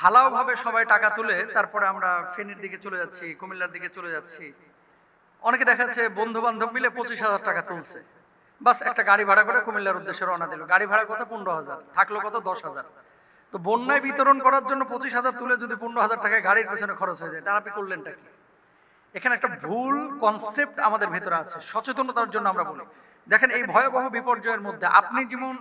ঢালাও ভাবে সবাই টাকা তুলে তারপরে আমরা ফেনীর দিকে চলে যাচ্ছি, কুমিল্লার দিকে চলে যাচ্ছি। অনেকে দেখা যাচ্ছে বন্ধু বান্ধব মিলে পঁচিশ হাজার টাকা তুলছে। বাস একটা গাড়ি ভাড়া করে কুমিল্লার উদ্দেশ্যে রওনা দিল। গাড়ি ভাড়া কত? পনেরো হাজার। থাকল কত? দশ হাজার। তো বন্যায় বিতরণ করার জন্য পঁচিশ হাজার তুলে যদি পনেরো হাজার টাকায় গাড়ির পেছনে খরচ হয়ে যায় তার আপনি করলেনটা কি? এখানে একটা ভুল কনসেপ্ট আমাদের ভেতরে আছে। সচেতনতার জন্য আমরা বলি। দেখেন, এই ভয়াবহ বিপর্যয়ের মধ্যে আপনি যেমন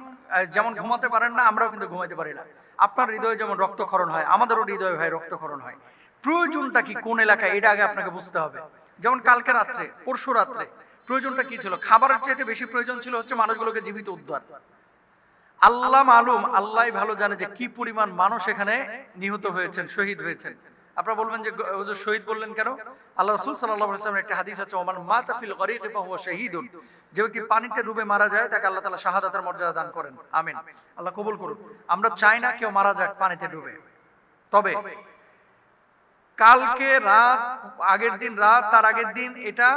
যেমন ঘুমাতে পারেন না, আমরাও কিন্তু ঘুমাতে পারি না। আপনার হৃদয়ে যেমন রক্তক্ষরণ হয়, আমাদেরও হৃদয়ে ভাই রক্তক্ষরণ হয়। প্রয়োজনটা কি কোন এলাকায়, এটা আগে আপনাকে বুঝতে হবে। যেমন কালকে রাত্রে, পরশু রাত্রে, প্রয়োজনটা কি ছিল? খাবারের চাইতে বেশি প্রয়োজন ছিল হচ্ছে মানুষগুলোকে জীবিত উদ্ধার। আল্লাহ মালুম আল্লাহ ভালো জানে যে কি পরিমাণ মানুষ এখানে নিহত হয়েছেন, শহীদ হয়েছেন। আপনারা বলবেন যে শহীদ বললেন কেন? আল্লাহ রসুল সাল্লাহ একটা হাদিস আছে, ওমান মা তাফিল গরিক হুয়া শহীদুন। যে ব্যক্তি পানিতে ডুবে মারা যায়, তাকে আল্লাহ তাআলা শাহাদাতের মর্যাদা দান করেন। আমিন। আল্লাহ কবুল করুন আমরা চাই না কেউ মারা যাক পানিতে ডুবে। তবে কালকে রাত, আগের দিন রাত, তার আগের দিন এটা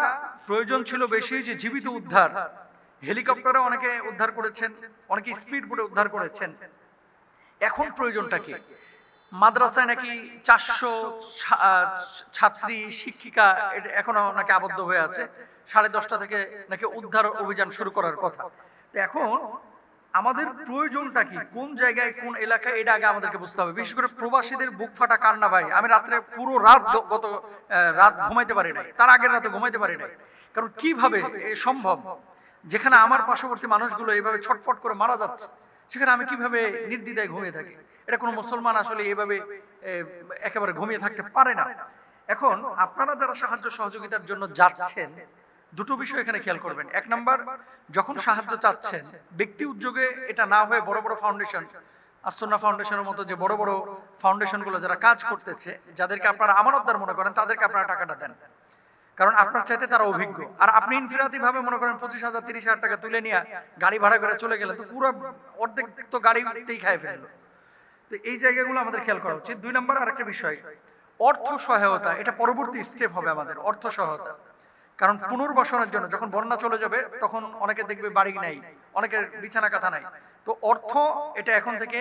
প্রয়োজন ছিল বেশি যে জীবিত উদ্ধার। হেলিকপ্টারে অনেকে উদ্ধার করেছেন, অনেকে স্পিড বোটে উদ্ধার করেছেন। এখন প্রয়োজনটা কি? মাদ্রাসায় নাকি চারশো ছাত্রী, শিক্ষিকা এখনও নাকি আবদ্ধ হয়ে আছে। সাড়ে দশটা থেকে নাকি উদ্ধার অভিযান শুরু করার কথা। এখন আমাদের প্রয়োজনটা কি? কোন জায়গায়, কোন এলাকায়? এটা আগে আমাদেরকে বুঝতে হবে। বিশেষ করে প্রবাসীদের বুক ফাটা কান্না ভাই। আমি রাত্রে পুরো রাত গত রাত ঘুমাইতে পারি নাই। তার আগের রাতে ঘুমাইতে পারি নাই। কারণ কীভাবে সম্ভব? যেখানে আমার পার্শ্ববর্তী মানুষগুলো এইভাবে ছটফট করে মারা যাচ্ছে, সেখানে আমি কীভাবে নির্দ্বিধায় ঘুমিয়ে থাকি? এটা কোনো মুসলমান আসলে এইভাবে একেবারে ঘুমিয়ে থাকতে পারে না। এখন আপনারা যারা সাহায্য সহযোগিতার জন্য যাচ্ছেন, দুটো বিষয় এখানে খেয়াল করবেন। এক নাম্বার, যখন সাহায্য চাচ্ছেন, ব্যক্তি উদ্যোগে এটা না হয়ে বড় বড় ফাউন্ডেশন আসন্না ফাউন্ডেশনের মতো যে বড় বড় ফাউন্ডেশনগুলো যারা কাজ করতেছে, যাদেরকে আপনারা আমানতদার মনে করেন, তাদেরকে আপনারা টাকাটা দেন। কারণ আপনার চাইতে তারা অভিজ্ঞ। আর আপনি ইনফিরাতি ভাবে মনে করেন, পঁচিশ হাজার, তিরিশ হাজার টাকা তুলে নিয়ে গাড়ি ভাড়া করে চলে গেলে তো পুরো অর্ধেক তো গাড়িতেই খায় ফেলল। তো এই জায়গাগুলো আমাদের খেয়াল করা উচিত। দুই নম্বর আরেকটা বিষয়, অর্থ সহায়তা, এটা পরবর্তী স্টেপ হবে আমাদের, অর্থ সহায়তা। কারণ পুনর্বাসনের জন্য যখন বন্যা চলে যাবে, তখন অনেকে দেখবে বাড়ি নাই, অনেকের বিছানা কাঁথা নাই। তো অর্থ এটা এখন থেকে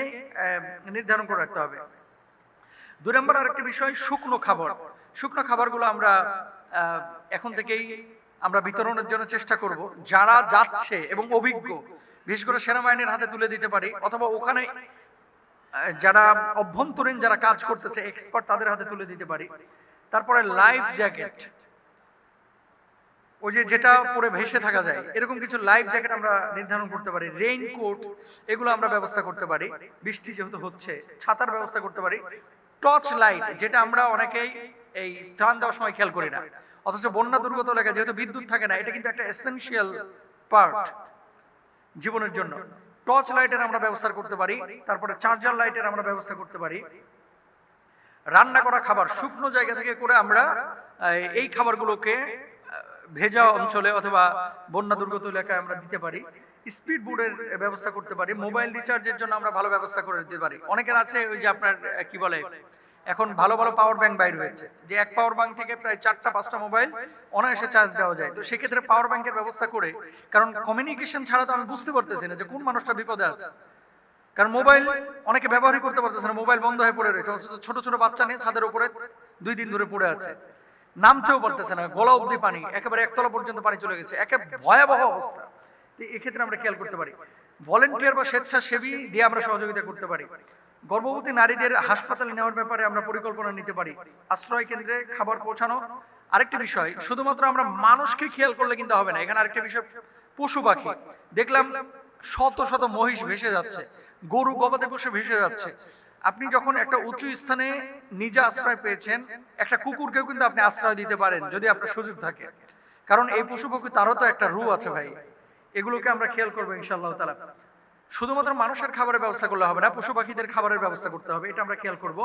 নির্ধারণ করে রাখতে হবে। দুই নম্বর আরেকটি বিষয়, শুকনো খাবার। শুকনো খাবারগুলো আমরা এখন থেকেই আমরা বিতরণের জন্য চেষ্টা করব। যারা যাচ্ছে এবং অভিজ্ঞ, বিশেষ করে সেনাবাহিনীর হাতে তুলে দিতে পারি, অথবা ওখানে যারা অভ্যন্তরীণ যারা কাজ করতেছে এক্সপার্ট তাদের হাতে তুলে দিতে পারি। তারপরে লাইফ জ্যাকেট ওই যে যেটা পরে ভেসে থাকা যায়, এরকম কিছু লাইফ জ্যাকেট আমরা নির্ধারণ করতে পারি। রেইনকোট এগুলো আমরা ব্যবস্থা করতে পারি। বৃষ্টি যেহেতু হচ্ছে, ছাতার ব্যবস্থা করতে পারি। টর্চ লাইট যেটা আমরা অনেকেই এই ত্রাণ দেওয়ার সময় খেয়াল করি না। অথচ বন্যা দুর্গত এলাকায় যেহেতু বিদ্যুৎ থাকে না, এটা কিন্তু একটা এসেন্সিয়াল পার্ট জীবনের জন্য। টর্চ লাইটের আমরা ব্যবস্থা করতে পারি, তারপরে চার্জার লাইটের আমরা ব্যবস্থা করতে পারি। রান্না করা খাবার শুকনো জায়গা থেকে করে আমরা এই খাবারগুলোকে ভেজা অঞ্চলে অথবা বন্যা দুর্গত এলাকায় আমরা দিতে পারি। স্পিড বোর্ডের ব্যবস্থা করতে পারি। মোবাইল রিচার্জের জন্য আমরা ভালো ব্যবস্থা করে দিতে পারি। অনেকের আছে ওই যে আপনার কি বলে এখন ভালো ভালো পাওয়ার ব্যাংক বাইর হয়েছে। যে এক পাওয়ার ব্যাংক থেকে প্রায় চারটা, পাঁচটা মোবাইল অনায়াসে চার্জ দেওয়া যায়। তো সেক্ষেত্রে পাওয়ার ব্যাংকের ব্যবস্থা করে, কারণ কমিউনিকেশন ছাড়া তো আমি বুঝতে পারতেছি না যে কোন মানুষটা বিপদে আছে। কারণ মোবাইল অনেকে ব্যবহারই করতে পারতেছে না মোবাইল বন্ধ হয়ে পড়ে রয়েছে। অথচ ছোট ছোট বাচ্চা নিয়ে ছাদের উপরে দুই দিন ধরে পড়ে আছে। নামতেও পারতেছে না, গলা অব্দি পানি, একেবারে একতলা পর্যন্ত পানি চলে গেছে, একে ভয়াবহ অবস্থা। এক্ষেত্রে আমরা খেয়াল করতে পারি। ভলেন্টিয়ার বা স্বেচ্ছাসেবী দিয়ে আমরা সহযোগিতা করতে পারি। গর্ভবতী নারীদের হাসপাতালে নেওয়ার ব্যাপারে আমরা পরিকল্পনা নিতে পারি। আশ্রয় কেন্দ্রে খাবার পৌঁছানো। আরেকটি বিষয়, শুধুমাত্র আমরা মানুষকে খেয়াল করলে কিন্তু হবে না। এখানে আরেকটা বিষয়, পশু পাখি। দেখলাম শত শত মহিষ ভেসে যাচ্ছে। গরু গবাদি পশু ভেসে যাচ্ছে। আপনি যখন একটা উঁচু স্থানে নিজে আশ্রয় পেয়েছেন, একটা কুকুরকেও কিন্তু আপনি আশ্রয় দিতে পারেন, যদি আপনার সুযোগ থাকে। কারণ এই পশু পাখি তারও তো একটা রু আছে ভাই। এগুলোকে আমরা খেয়াল করব ইনশাআল্লাহ তালা শুধুমাত্র মানুষের খাবারের ব্যবস্থা করলে হবে না পশু পাখিদের খাবারের ব্যবস্থা করতে হবে, এটা আমরা খেয়াল করব।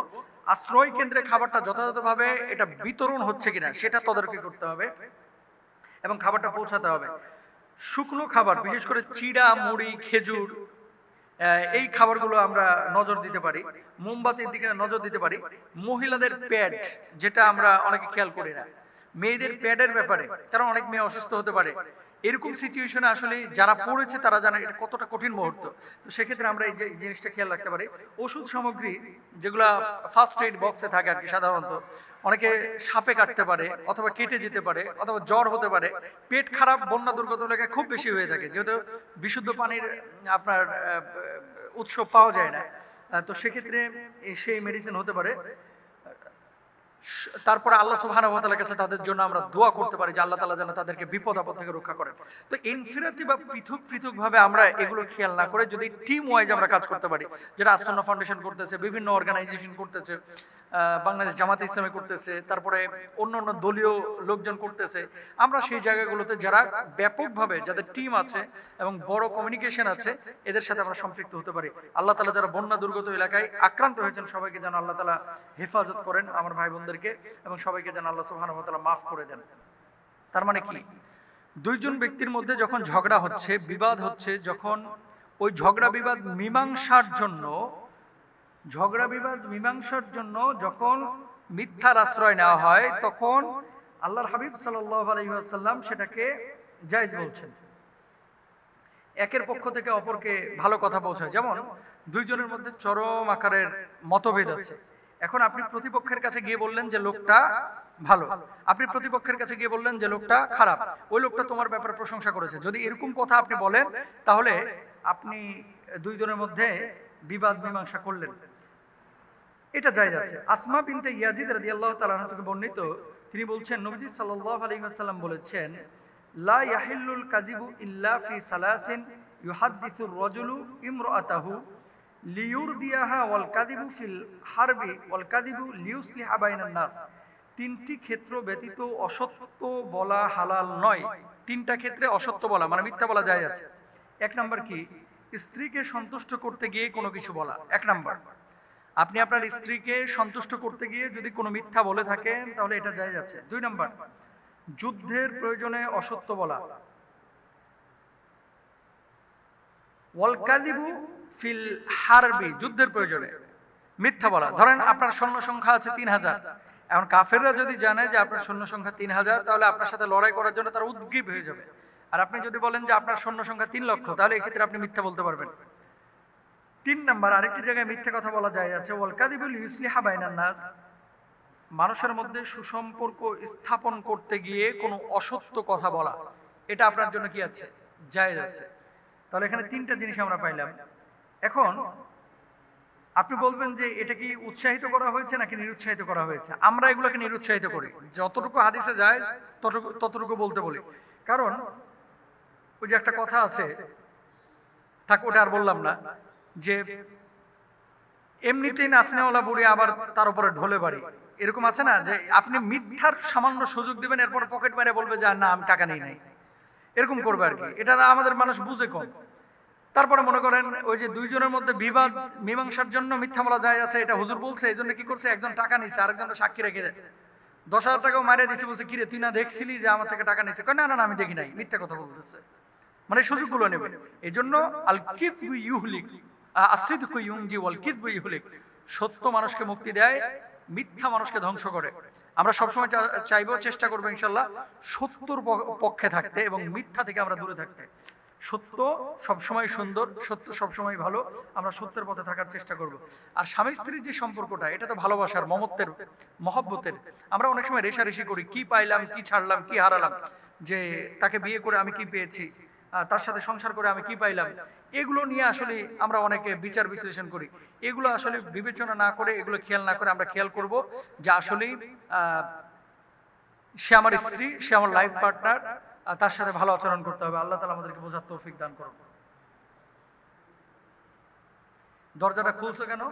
আশ্রয় কেন্দ্রে খাবারটা যথাযথভাবে এটা বিতরণ হচ্ছে কিনা, সেটা তদারকি করতে হবে এবং খাবারটা পৌঁছাতে হবে। শুকনো খাবার, বিশেষ করে চিড়া, মুড়ি, খেজুর এই খাবারগুলো আমরা নজর দিতে পারি, মোমবাতির দিকে নজর দিতে পারি। মহিলাদের প্যাড, যেটা আমরা অনেকে খেয়াল করি না। মেয়েদের প্যাডের ব্যাপারে, কারণ অনেক মেয়ে অসুস্থ হতে পারে। এরকম সিচুয়েশনে আসলে যারা পড়েছে তারা জানে এটা কতটা কঠিন মুহূর্ত। তো সেক্ষেত্রে আমরা এই জিনিসটা খেয়াল রাখতে পারি। ওষুধ সামগ্রী যেগুলা ফার্স্ট এইড বক্সে থাকে আর কি সাধারণত, অনেকে সাপে কাটতে পারে অথবা কেটে যেতে পারে অথবা জ্বর হতে পারে। পেট খারাপ, বন্যা দুর্গত এলাকায় খুব বেশি হয়ে থাকে, যেহেতু বিশুদ্ধ পানির আপনার উৎস পাওয়া যায় না। তো সেক্ষেত্রে সেই মেডিসিন হতে পারে। তারপরে আল্লাহ তাআলার কাছে তাদের জন্য আমরা দোয়া করতে পারি যে আল্লাহ তালা যেন তাদেরকে বিপদ আপদ থেকে রক্ষা করেন। তো ইনফিনিটি বা পৃথক পৃথক ভাবে আমরা এগুলো খেয়াল না করে যদি টিম ওয়াইজ আমরা কাজ করতে পারি। যেটা আসন্ন ফাউন্ডেশন করতেছে, বিভিন্ন অর্গানাইজেশন করতেছে বাংলাদেশ জামাত ইসলামী করতেছে, তারপরে অন্য অন্য দলীয় লোকজন করতেছে। আমরা সেই জায়গাগুলোতে যারা ব্যাপকভাবে যাদের টিম আছে এবং বড় কমিউনিকেশন আছে, এদের সাথে আমরা সম্পৃক্ত হতে পারি। আল্লাহ তালা যারা বন্যা দুর্গত এলাকায় আক্রান্ত হয়েছেন, সবাইকে যেন আল্লাহ তালা হেফাজত করেন আমার ভাই বোনদেরকে এবং সবাইকে যেন আল্লাহ সুবহানাহু মাফ করে দেন। তার মানে কি? দুইজন ব্যক্তির মধ্যে যখন ঝগড়া হচ্ছে, বিবাদ হচ্ছে, যখন ওই ঝগড়া বিবাদ মীমাংসার জন্য ঝগড়া, বিবাদ, মীমাংসার জন্য যখন মিথ্যার আশ্রয় নেওয়া হয়, তখন আল্লাহর হাবিব ওয়াসাল্লাম সেটাকে জায়েজ বলছেন। একের পক্ষ থেকে অপরকে ভালো কথা পৌঁছায়। যেমন, দুইজনের মধ্যে চরম আকারের মতভেদ আছে। এখন আপনি প্রতিপক্ষের কাছে গিয়ে বললেন যে লোকটা ভালো। আপনি প্রতিপক্ষের কাছে গিয়ে বললেন যে লোকটা খারাপ। ওই লোকটা তোমার ব্যাপারে প্রশংসা করেছে। যদি এরকম কথা আপনি বলেন, তাহলে আপনি দুইজনের মধ্যে বিবাদ, মীমাংসা করলেন। এটা জায়েজ আছে। আসমা বিনতে ইয়াজিদ রাদিয়াল্লাহু তাআলা থেকে বর্ণিত, তিনি বলছেন, নবীজি সাল্লাল্লাহু আলাইহি ওয়াসাল্লাম বলেছেন, লা ইয়াহিল্লুল কাযিবু ইল্লা ফি সালাসিন ইউহাদ্দিসুর রাজুলু ইমরাআতাহু লিয়ুরদিয়াহা ওয়াল কাযিবু ফিল হারবি ওয়াল কাযিবু বাইনান নাস। তিনটি ক্ষেত্র ব্যতীত অসত্য বলা হালাল নয়। তিনটা ক্ষেত্রে অসত্য বলা মানে মিথ্যা বলা যায় আছে। এক নাম্বার কি? স্ত্রীকে সন্তুষ্ট করতে গিয়ে কোনো কিছু বলা। এক নাম্বার। আপনি আপনার স্ত্রীকে সন্তুষ্ট করতে গিয়ে যদি কোনো মিথ্যা বলে থাকেন, তাহলে এটা যায় যাচ্ছে। দুই নম্বর, যুদ্ধের প্রয়োজনে অসত্য বলা। ওয়ালকাদিবু ফিল হারবি, যুদ্ধের প্রয়োজনে মিথ্যা বলা। ধরেন আপনার সৈন্য সংখ্যা আছে তিন হাজার। এখন কাফেররা যদি জানে যে আপনার সৈন্য সংখ্যা তিন হাজার, তাহলে আপনার সাথে লড়াই করার জন্য তারা উদ্গ্রীব হয়ে যাবে। আর আপনি যদি বলেন যে আপনার সৈন্য সংখ্যা তিন লক্ষ, তাহলে এক্ষেত্রে আপনি মিথ্যা বলতে পারবেন। তিন নাম্বার, আরেকটি জায়গায় মিথ্যে কথা বলা যায়, আছে, ওয়ালকাদিবুল ইউসলিহা বাইনান নাস। মানুষের মধ্যে সুসম্পর্ক স্থাপন করতে গিয়ে কোনো অসত্য কথা বলা, এটা আপনার জন্য কি আছে? জায়েজ আছে। তাহলে এখানে তিনটা জিনিস আমরা পাইলাম। এখন, আপনি বলবেন যে এটা কি উৎসাহিত করা হয়েছে নাকি নিরুৎসাহিত করা হয়েছে? আমরা এগুলোকে নিরুৎসাহিত করি। যতটুকু হাদিসে যায় ততটুকু ততটুকু বলতে বলি। কারণ, ওই যে একটা কথা আছে, থাক, ওটা আর বললাম না। যে এমনিতেই নাচনেওয়ালা বুড়ি আবার তার উপরে ঢোলে বাড়ি। এরকম আছে না যে আপনি মিথ্যার সামান্য সুযোগ দিবেন এরপর পকেট মেরে বলবে যে না আমি টাকা নিই নাই। এরকম করবে আর কি। এটা আমাদের মানুষ বুঝে কম। তারপরে মনে করেন ওই যে দুইজনের মধ্যে বিবাদ মীমাংসার জন্য মিথ্যা বলা যায় আছে এটা হুজুর বলছে এই জন্য কি করছে? একজন টাকা নিছে আরেকজন সাক্ষী রেখে দেয়। দশ হাজার টাকাও মারিয়ে দিছে বলছে কিরে তুই না দেখছিলি যে আমার থেকে টাকা নিছে? না না না, আমি দেখি নাই। মিথ্যা কথা বলতেছে। মানে সুযোগগুলো নেবে। এই জন্য আল কিতবু ইউহলিক। সত্য মানুষকে মুক্তি দেয়, মিথ্যা মানুষকে ধ্বংস করে। আমরা সবসময় চাইব, চেষ্টা করব ইনশাল্লাহ সত্যর পক্ষে থাকতে এবং মিথ্যা থেকে আমরা দূরে থাকতে। সত্য সবসময় সুন্দর, সত্য সবসময় ভালো, আমরা সত্যের পথে থাকার চেষ্টা করব। আর স্বামী স্ত্রীর যে সম্পর্কটা, এটা তো ভালোবাসার, মমত্বের, মহব্বতের। আমরা অনেক সময় রেশারেশি করি, কি পাইলাম, কি ছাড়লাম, কি হারালাম, যে তাকে বিয়ে করে আমি কি পেয়েছি তার সাথে সংসার করে আমি কি পাইলাম এগুলো নিয়ে আসলে আমরা অনেকে বিচার বিশ্লেষণ করি। এগুলো আসলে বিবেচনা না করে, এগুলো খেয়াল না করে আমরা খেয়াল করব যে আসলেই সে আমার স্ত্রী, সে আমার লাইফ পার্টনার তার সাথে ভালো আচরণ করতে হবে। আল্লাহ তালা আমাদেরকে বোঝার তৌফিক দান করুন। দরজাটা খুলছো কেন?